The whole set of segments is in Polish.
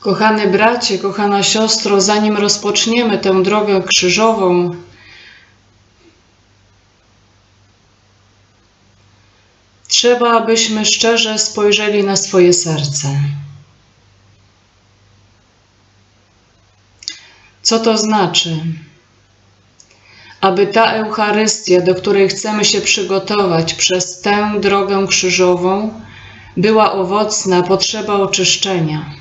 Kochany bracie, kochana siostro, zanim rozpoczniemy tę drogę krzyżową, trzeba, abyśmy szczerze spojrzeli na swoje serce. Co to znaczy? Aby ta Eucharystia, do której chcemy się przygotować przez tę drogę krzyżową, była owocna, potrzeba oczyszczenia.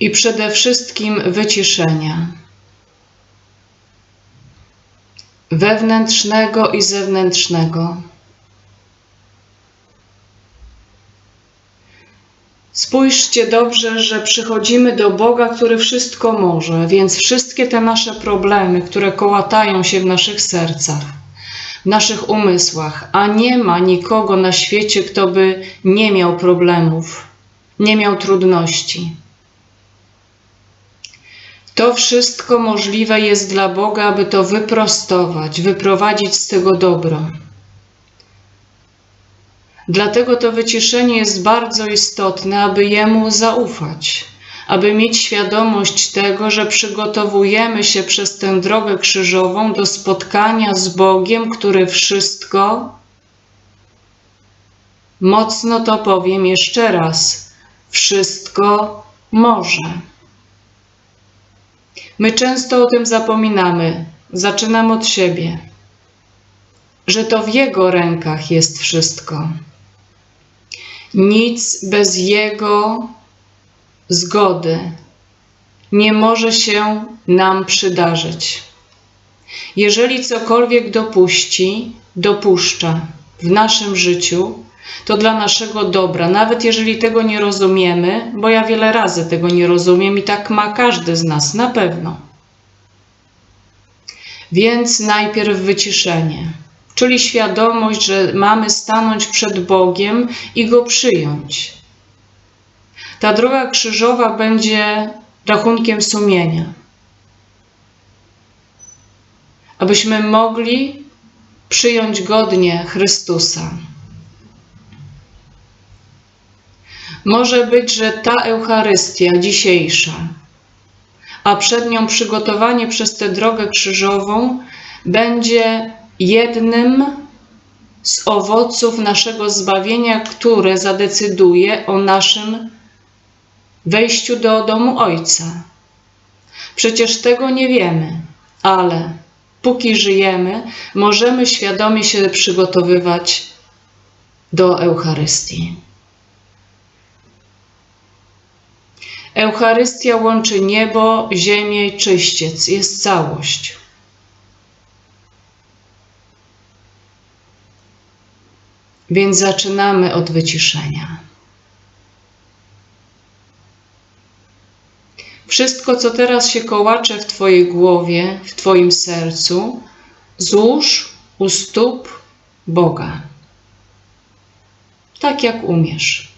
I przede wszystkim wyciszenia wewnętrznego i zewnętrznego. Spójrzcie dobrze, że przychodzimy do Boga, który wszystko może, więc wszystkie te nasze problemy, które kołatają się w naszych sercach, w naszych umysłach, a nie ma nikogo na świecie, kto by nie miał problemów, nie miał trudności. To wszystko możliwe jest dla Boga, aby to wyprostować, wyprowadzić z tego dobro. Dlatego to wyciszenie jest bardzo istotne, aby Jemu zaufać, aby mieć świadomość tego, że przygotowujemy się przez tę drogę krzyżową do spotkania z Bogiem, który wszystko, mocno to powiem jeszcze raz, wszystko może. My często o tym zapominamy. Zaczynam od siebie, że to w Jego rękach jest wszystko. Nic bez Jego zgody nie może się nam przydarzyć. Jeżeli cokolwiek dopuści, dopuszcza w naszym życiu, to dla naszego dobra, nawet jeżeli tego nie rozumiemy, bo ja wiele razy tego nie rozumiem i tak ma każdy z nas, na pewno. Więc najpierw wyciszenie, czyli świadomość, że mamy stanąć przed Bogiem i Go przyjąć. Ta droga krzyżowa będzie rachunkiem sumienia, abyśmy mogli przyjąć godnie Chrystusa. Może być, że ta Eucharystia dzisiejsza, a przed nią przygotowanie przez tę drogę krzyżową, będzie jednym z owoców naszego zbawienia, które zadecyduje o naszym wejściu do domu Ojca. Przecież tego nie wiemy, ale póki żyjemy, możemy świadomie się przygotowywać do Eucharystii. Eucharystia łączy niebo, ziemię i czyściec, jest całość. Więc zaczynamy od wyciszenia. Wszystko, co teraz się kołacze w Twojej głowie, w Twoim sercu, złóż u stóp Boga. Tak jak umiesz.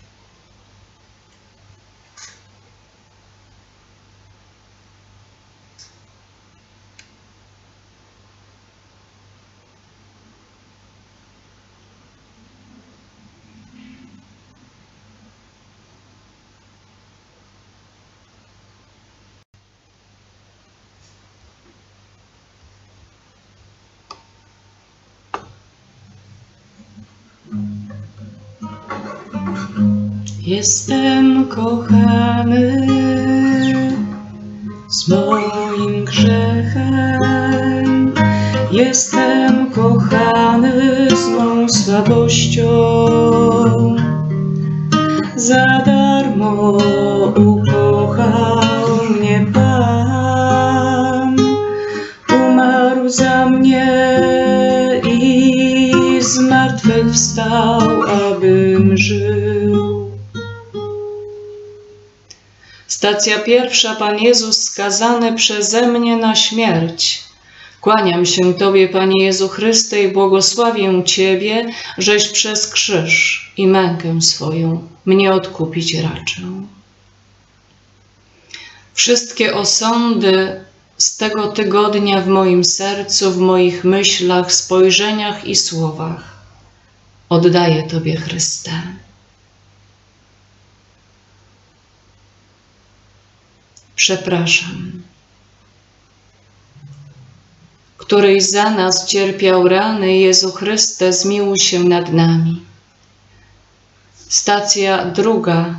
Jestem kochany z moim grzechem. Jestem kochany z mą słabością. Za darmo ukochał mnie Pan. Umarł za mnie i zmartwychwstał, abym żył. Stacja pierwsza, Pan Jezus skazany przeze mnie na śmierć. Kłaniam się Tobie, Panie Jezu Chryste, i błogosławię Ciebie, żeś przez krzyż i mękę swoją mnie odkupić raczył. Wszystkie osądy z tego tygodnia w moim sercu, w moich myślach, spojrzeniach i słowach oddaję Tobie, Chryste. Przepraszam. Któryś za nas cierpiał rany, Jezu Chryste, zmiłuj się nad nami. Stacja druga.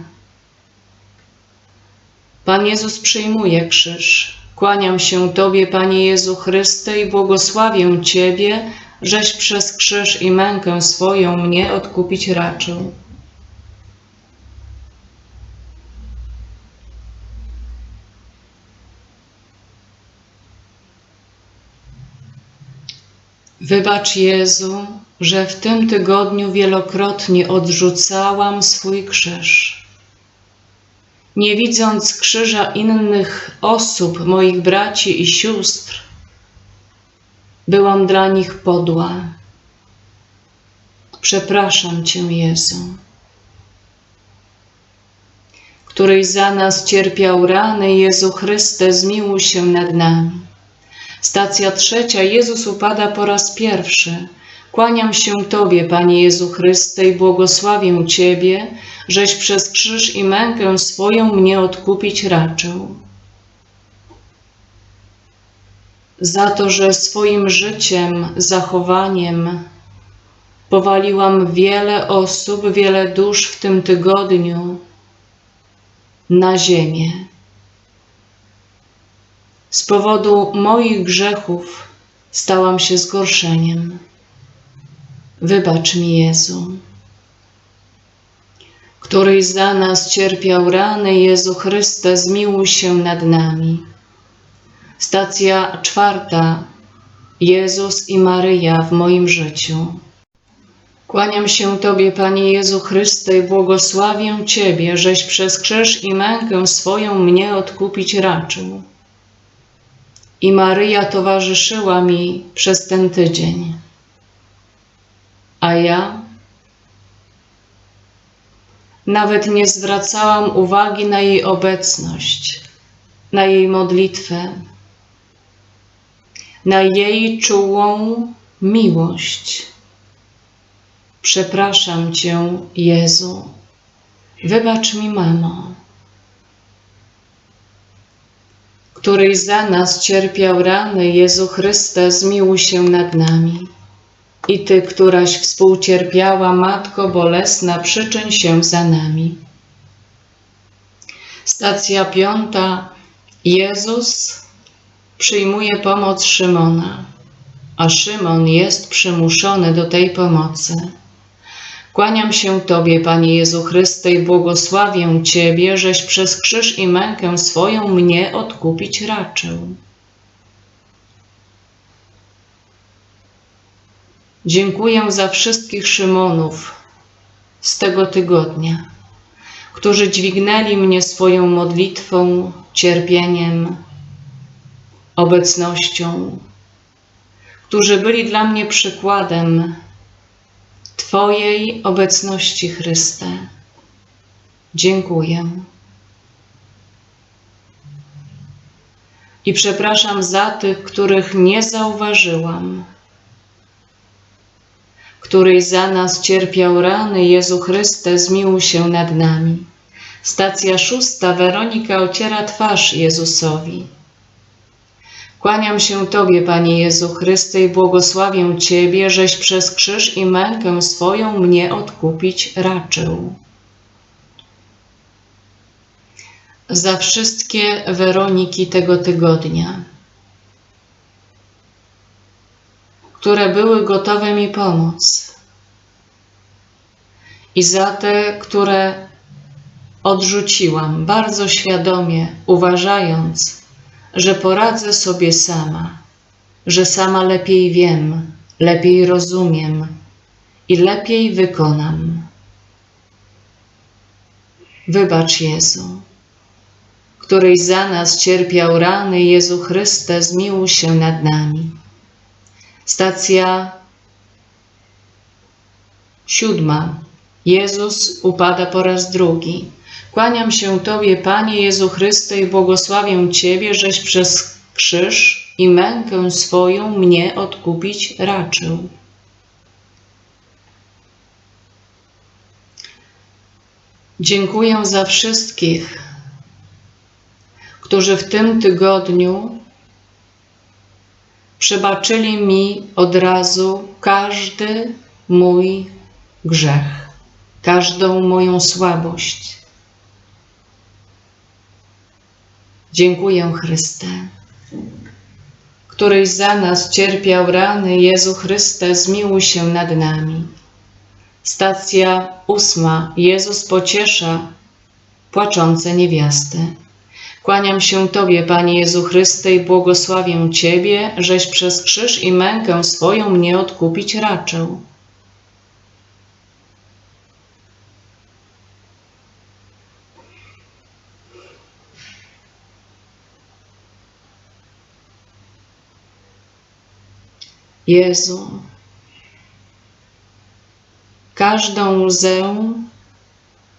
Pan Jezus przyjmuje krzyż. Kłaniam się Tobie, Panie Jezu Chryste, i błogosławię Ciebie, żeś przez krzyż i mękę swoją mnie odkupić raczył. Wybacz Jezu, że w tym tygodniu wielokrotnie odrzucałam swój krzyż. Nie widząc krzyża innych osób, moich braci i sióstr, byłam dla nich podła. Przepraszam Cię, Jezu, któryś za nas cierpiał rany, Jezu Chryste, zmiłuj się nad nami. Stacja trzecia. Jezus upada po raz pierwszy. Kłaniam się Tobie, Panie Jezu Chryste, i błogosławię Ciebie, żeś przez krzyż i mękę swoją mnie odkupić raczył. Za to, że swoim życiem, zachowaniem powaliłam wiele osób, wiele dusz w tym tygodniu na ziemię. Z powodu moich grzechów stałam się zgorszeniem. Wybacz mi, Jezu, któryś za nas cierpiał rany, Jezu Chryste, zmiłuj się nad nami. Stacja czwarta. Jezus i Maryja w moim życiu. Kłaniam się Tobie, Panie Jezu Chryste, i błogosławię Ciebie, żeś przez krzyż i mękę swoją mnie odkupić raczył i Maryja towarzyszyła mi przez ten tydzień. A ja nawet nie zwracałam uwagi na jej obecność, na jej modlitwę, na jej czułą miłość. Przepraszam Cię, Jezu. Wybacz mi, mamo. Któryś za nas cierpiał rany, Jezu Chryste, zmiłuj się nad nami. I Ty, któraś współcierpiała, Matko Bolesna, przyczyń się za nami. Stacja piąta. Jezus przyjmuje pomoc Szymona, a Szymon jest przymuszony do tej pomocy. Kłaniam się Tobie, Panie Jezu Chryste, i błogosławię Ciebie, żeś przez krzyż i mękę swoją mnie odkupić raczył. Dziękuję za wszystkich Szymonów z tego tygodnia, którzy dźwignęli mnie swoją modlitwą, cierpieniem, obecnością, którzy byli dla mnie przykładem Twojej obecności, Chryste. Dziękuję. I przepraszam za tych, których nie zauważyłam, któryś za nas cierpiał rany, Jezu Chryste, zmiłuj się nad nami. Stacja szósta. Weronika ociera twarz Jezusowi. Kłaniam się Tobie, Panie Jezu Chryste, i błogosławię Ciebie, żeś przez krzyż i mękę swoją mnie odkupić raczył. Za wszystkie Weroniki tego tygodnia, które były gotowe mi pomóc, i za te, które odrzuciłam bardzo świadomie, uważając, że poradzę sobie sama, że sama lepiej wiem, lepiej rozumiem i lepiej wykonam. Wybacz Jezu, któryś za nas cierpiał rany, Jezu Chryste, zmiłuj się nad nami. Stacja siódma. Jezus upada po raz drugi. Kłaniam się Tobie, Panie Jezu Chryste, i błogosławię Ciebie, żeś przez krzyż i mękę swoją mnie odkupić raczył. Dziękuję za wszystkich, którzy w tym tygodniu przebaczyli mi od razu każdy mój grzech, każdą moją słabość. Dziękuję Chryste, któryś za nas cierpiał rany, Jezu Chryste, zmiłuj się nad nami. Stacja ósma. Jezus pociesza płaczące niewiasty. Kłaniam się Tobie, Panie Jezu Chryste, i błogosławię Ciebie, żeś przez krzyż i mękę swoją mnie odkupić raczył. Jezu, każdą łzę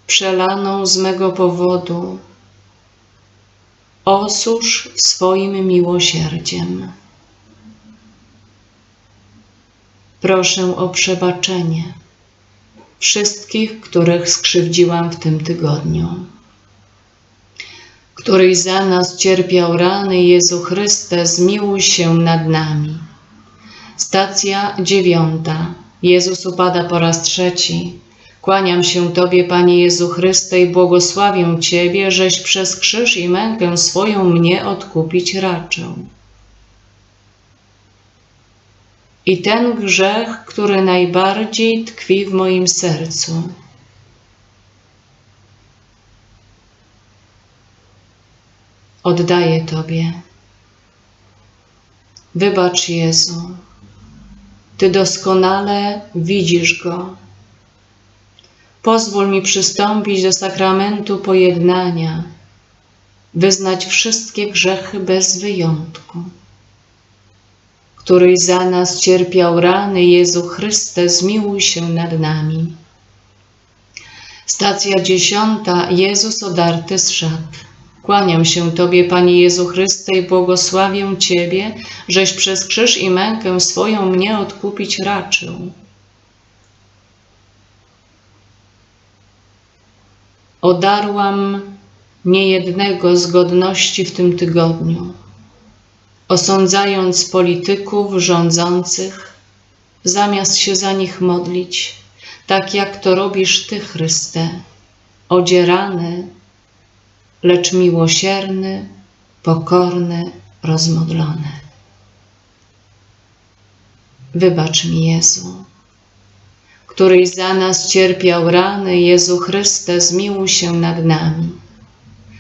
przelaną z mego powodu osusz swoim miłosierdziem. Proszę o przebaczenie wszystkich, których skrzywdziłam w tym tygodniu. Któryś za nas cierpiał rany, Jezu Chryste, zmiłuj się nad nami. Stacja dziewiąta. Jezus upada po raz trzeci. Kłaniam się Tobie, Panie Jezu Chryste, i błogosławię Ciebie, żeś przez krzyż i mękę swoją mnie odkupić raczył. I ten grzech, który najbardziej tkwi w moim sercu, oddaję Tobie. Wybacz Jezu. Ty doskonale widzisz go. Pozwól mi przystąpić do sakramentu pojednania, wyznać wszystkie grzechy bez wyjątku, któryś za nas cierpiał rany, Jezu Chryste, zmiłuj się nad nami. Stacja dziesiąta. Jezus odarty z szat. Kłaniam się Tobie, Panie Jezu Chryste, i błogosławię Ciebie, żeś przez krzyż i mękę swoją mnie odkupić raczył. Odarłam niejednego z godności w tym tygodniu, osądzając polityków rządzących, zamiast się za nich modlić, tak jak to robisz Ty, Chryste, odzierany, lecz miłosierny, pokorny, rozmodlony. Wybacz mi, Jezu, któryś za nas cierpiał rany, Jezu Chryste, zmiłuj się nad nami.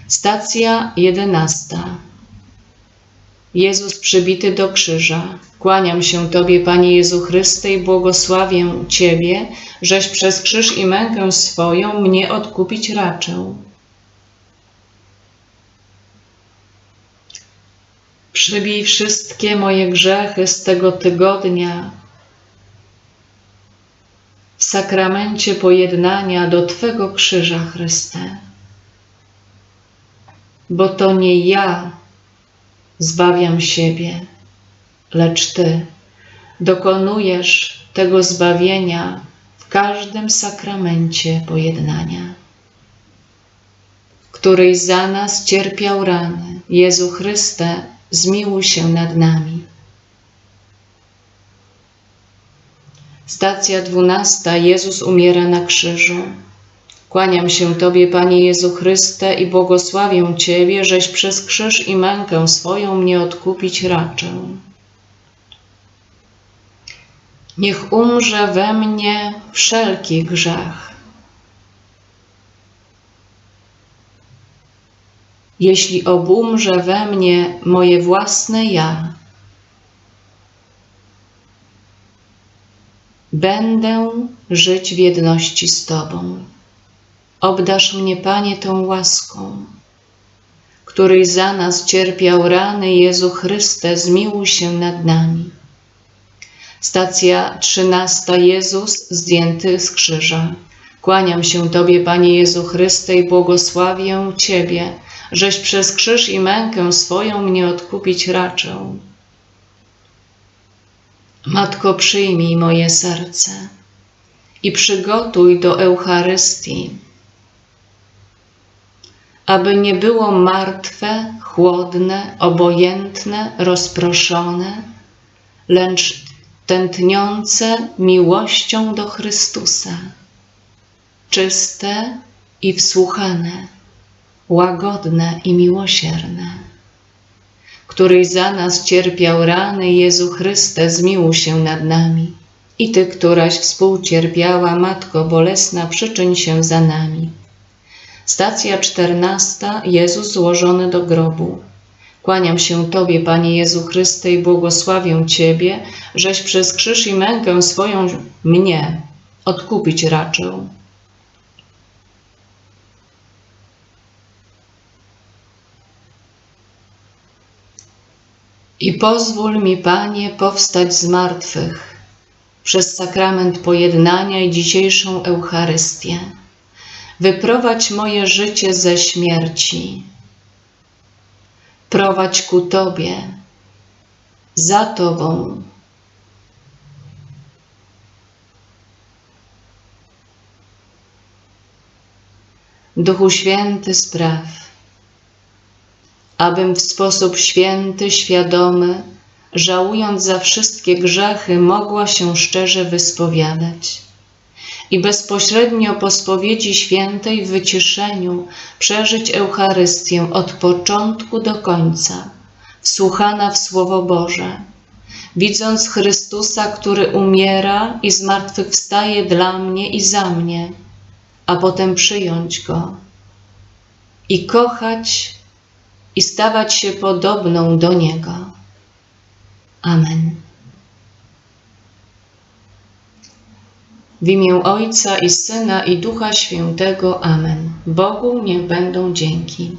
Stacja jedenasta. Jezus przybity do krzyża. Kłaniam się Tobie, Panie Jezu Chryste, i błogosławię Ciebie, żeś przez krzyż i mękę swoją mnie odkupić raczył. Przybij wszystkie moje grzechy z tego tygodnia w sakramencie pojednania do Twego krzyża, Chryste. Bo to nie ja zbawiam siebie, lecz Ty dokonujesz tego zbawienia w każdym sakramencie pojednania, któryś za nas cierpiał rany. Jezu Chryste, zmiłuj się nad nami. Stacja dwunasta. Jezus umiera na krzyżu. Kłaniam się Tobie, Panie Jezu Chryste, i błogosławię Ciebie, żeś przez krzyż i mękę swoją mnie odkupić raczył. Niech umrze we mnie wszelki grzech. Jeśli obumrze we mnie moje własne ja, Będę żyć w jedności z Tobą. Obdasz mnie, Panie, tą łaską, której za nas cierpiał rany Jezu Chryste, zmiłuj się nad nami. Stacja trzynasta. Jezus zdjęty z krzyża. Kłaniam się Tobie, Panie Jezu Chryste, i błogosławię Ciebie, żeś przez krzyż i mękę swoją mnie odkupić raczył. Matko, przyjmij moje serce i przygotuj do Eucharystii, aby nie było martwe, chłodne, obojętne, rozproszone, lecz tętniące miłością do Chrystusa, czyste i wsłuchane, łagodne i miłosierne, któryś za nas cierpiał rany, Jezu Chryste, zmiłuj się nad nami. I Ty, któraś współcierpiała, Matko Bolesna, przyczyń się za nami. Stacja czternasta. Jezus złożony do grobu. Kłaniam się Tobie, Panie Jezu Chryste, i błogosławię Ciebie, żeś przez krzyż i mękę swoją mnie odkupić raczył. I pozwól mi, Panie, powstać z martwych przez sakrament pojednania i dzisiejszą Eucharystię. Wyprowadź moje życie ze śmierci. Prowadź ku Tobie, za Tobą. Duchu Święty spraw, abym w sposób święty, świadomy, żałując za wszystkie grzechy, mogła się szczerze wyspowiadać i bezpośrednio po spowiedzi świętej w wyciszeniu przeżyć Eucharystię od początku do końca, wsłuchana w Słowo Boże, widząc Chrystusa, który umiera i zmartwychwstaje dla mnie i za mnie, a potem przyjąć Go i kochać i stawać się podobną do Niego. Amen. W imię Ojca i Syna i Ducha Świętego. Amen. Bogu niech będą dzięki.